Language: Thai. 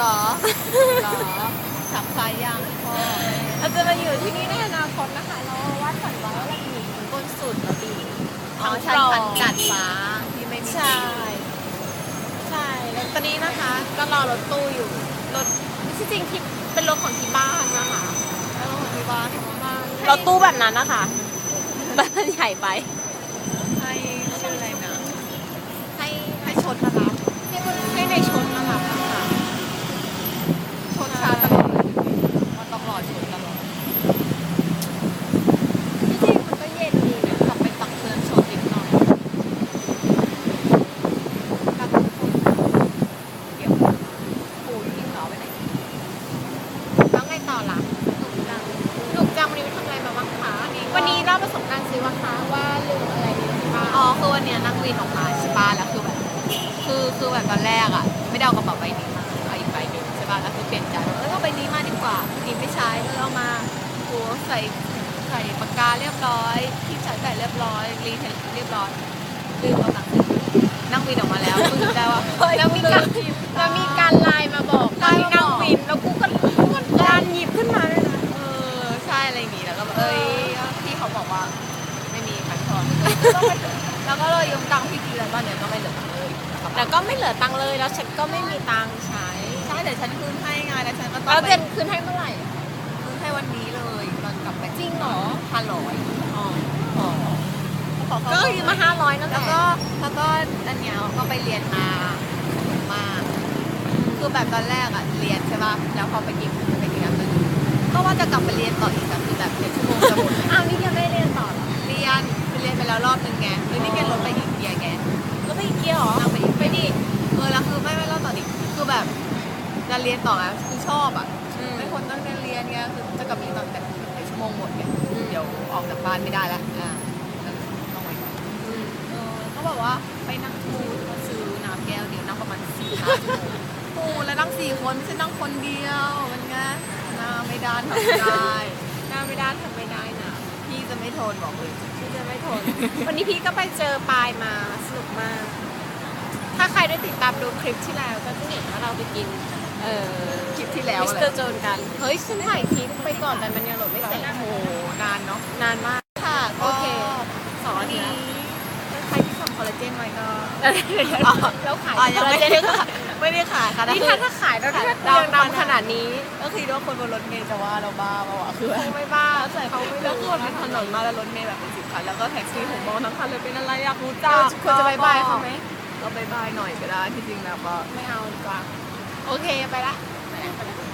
หรอสับไฟยังพ่ออาจะมาอยู่ที่นี่ในอนาคตนะคะเราวัดฝันว่าเราอยู่ถึบนสุดแล้วดีทางชั้นสันกัดฟ้าที่ไม่มีใช่ใช่แล้วตอนนี้นะคะ ก็รอรถตู้อยู่รถที่จริงที่เป็นรถของที่บ้านนะคะรถของที่บ้านรถตู้แบบนั้นนะคะบ้านใหญ่ไป สบการณ์ซื้อว่าคะว่าลืมอะไรดีที่บ้านอ๋อคือวันเนี้ยนั่งวินออกมาใช่ป่ะแล้วคือแบบคือคือแบบตอนแรกอะ ไม่ได้เอากระเป๋าใบนี้มาเอาอีกใบหนึ่งใช่ป่ะแล้วคือเปลี่ยนใจว่าเออเอาใบนี้มาดีกว่าดีไม่ใช้ก็เอามาโหใส่ใส่ปากกาเรียบร้อยที่ใช้แต่เรียบร้อยรีเทนเรียบร้อยลืมเอาตังค์นั่งวินออกมาแล้วคือได้ว่าเฮ้ยแล้วมีการแล้วมีการไลน์มาบอกไลน์มาบอกนั่งวินแล้วกูก็กูก็ดันหยิบขึ้นมาเลยนะเออใช่อะไรอย่างงี้แล้วก็แบบเอ้ยพี่เขาบอกว่าไม่มีคันทอน แล้วก็เลยยืมตังค์พี่ทีแล้วตอนเนี้ยก็ไม่เหลือตังค์เลยแต่ก็ไม่เหลือตังค์เลยแล้วฉันก็ไม่มีตังค์ใช้ใช่เดี๋ยวฉันคืนให้ไงแล้วฉันก็ต้องแล้วไปเดือนคืนให้เมื่อไหร่ คืนให้วันนี้เลยตอนกลับไปจริงเหรอห้าร้อยอ๋อก็ก็ยืมมาห้าร้อยนั่นแหแล้ละวก็แล้วก็อันเนี้ยก็ไปเรียนมามา คือแบบตอนแรกอะเรียนใช่ป่ะแล้วพอไปกินไปกินกันเลยก็ว่าจะกลับไปเรียนต่ออีกแบบคือแบบเรียน เรียนต่ออะคือชอบอะอืมไม่คนตั้งใจเรียนไงคือจะกลับมีตอนแต่ในชั่วโมงหมดไงเดี๋ยวออกจากบ้านไม่ได้ละอ่าต้องไว้ก่อนอืมเออเขาบอกว่าไปนั่งทูมาซื้อน้ำแก้วเดียวนั่งประมาณสี่ห้าชั่วโมงโอ้แล้วนั่งสี่คนไม่ใช่นั่งคนเดียวมันไงหน้าไม่ด้านทำไม่ได้ หน้าไม่ได้ทำไม่ได้นะพี่จะไม่ทนบอกเลย พี่จะไม่ทน วันนี้พี่ก็ไปเจอปายมาสนุกมาก ถ้าใครได้ติดตามดูคลิปที่แล้วก็จะเห็นว่าเราไปกิน เอ่อคลิปที่แล้วมิสเลเตอยร์โจนกัน เฮ้ยฉันถ่ายคลิปไปก่อนแต่มันยังโหลดไม่เสร็จโอ้โหนานเนาะนานมากค่ะโอเคสองนาทีใครที่ทำคอลลาเจนไว้ก็แล้วขายอ๋อยังไม่ได้คอลลาเจนขายไม่ได้ขายค่ะนี่ถ้าถ้าขายแล้วถ้าเรายังดำขนาดนี้ก็คือว่าคนบนรถเมล์จะว่าเราบ้าเปล่าวะคือแบบคงไม่บ้าใส่เขาไม่แล้วรู้คือมันเป็นถนนมาแล้วรถเมล์แบบเป็นสิบคันแล้วก็แท็กซี่ผมมองทั้งคันเลยเป็นอะไรอยากรู้จัเรากควรจะบายบายเขาไหมก็บายบายหน่อยก็ได้ที่จริงแล้วก็ไม่เอาดีกว่า โอเคไปละ ไปละ